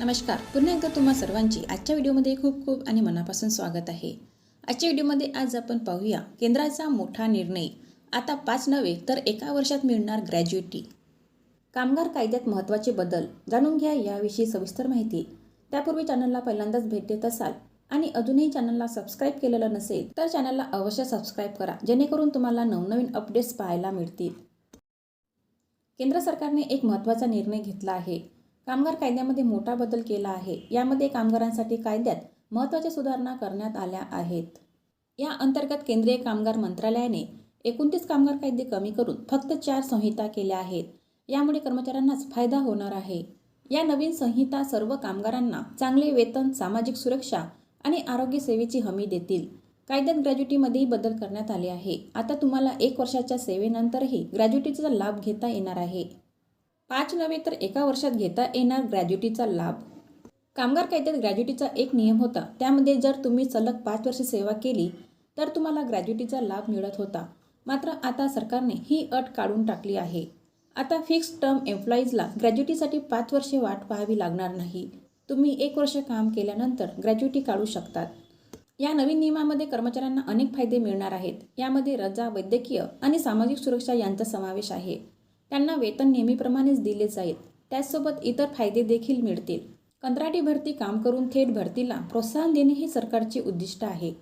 नमस्कार. पुन्हा एकदा तुम्हा सर्वांची आजच्या व्हिडिओमध्ये खूप खूप आणि मनापासून स्वागत आहे. आजच्या व्हिडिओमध्ये आज आपण पाहूया केंद्राचा मोठा निर्णय. आता पाच नव्हे तर एका वर्षात मिळणार ग्रॅज्युएटी. कामगार कायद्यात महत्त्वाचे बदल जाणून घ्या याविषयी सविस्तर माहिती. त्यापूर्वी चॅनलला पहिल्यांदाच भेट देत असाल आणि अजूनही चॅनलला सबस्क्राईब केलेलं नसेल तर चॅनलला अवश्य सबस्क्राईब करा जेणेकरून तुम्हाला नवनवीन अपडेट्स पाहायला मिळतील. केंद्र सरकारने एक महत्त्वाचा निर्णय घेतला आहे. कामगार कायद्यामध्ये मोठा बदल केला आहे. यामध्ये कामगारांसाठी कायद्यात महत्त्वाच्या सुधारणा करण्यात आल्या आहेत. या अंतर्गत केंद्रीय कामगार मंत्रालयाने एकोणतीस कामगार कायदे कमी करून फक्त चार संहिता केल्या आहेत. यामुळे कर्मचाऱ्यांनाच फायदा होणार आहे. या नवीन संहिता सर्व कामगारांना चांगले वेतन सामाजिक सुरक्षा आणि आरोग्य सेवेची हमी देतील. कायद्यात ग्रॅज्युटीमध्येही बदल करण्यात आले आहे. आता तुम्हाला एक वर्षाच्या सेवेनंतरही ग्रॅज्युटीचा लाभ घेता येणार आहे. पाच नव्हे तर एका वर्षात घेता येणार ग्रॅज्युटीचा लाभ. कामगार कायद्यात ग्रॅज्युटीचा एक नियम होता. त्यामध्ये जर तुम्ही सलग पाच वर्ष सेवा केली तर तुम्हाला ग्रॅज्युटीचा लाभ मिळत होता. मात्र आता सरकारने ही अट काढून टाकली आहे. आता फिक्स टर्म एम्प्लॉईजला ग्रॅज्युटीसाठी पाच वर्षे वाट पाहावी लागणार नाही. तुम्ही एक वर्ष काम केल्यानंतर ग्रॅज्युटी काढू शकतात. या नवीन नियमामध्ये कर्मचाऱ्यांना अनेक फायदे मिळणार आहेत. यामध्ये रजा वैद्यकीय आणि सामाजिक सुरक्षा यांचा समावेश आहे. त्यांना वेतन नेहमीप्रमाणेच दिले जाईल. त्याचसोबत इतर फायदे देखील मिळतील. कंत्राटी भरती काम करून थेट भरतीला प्रोत्साहन देणे हे सरकारचे उद्दिष्ट आहे.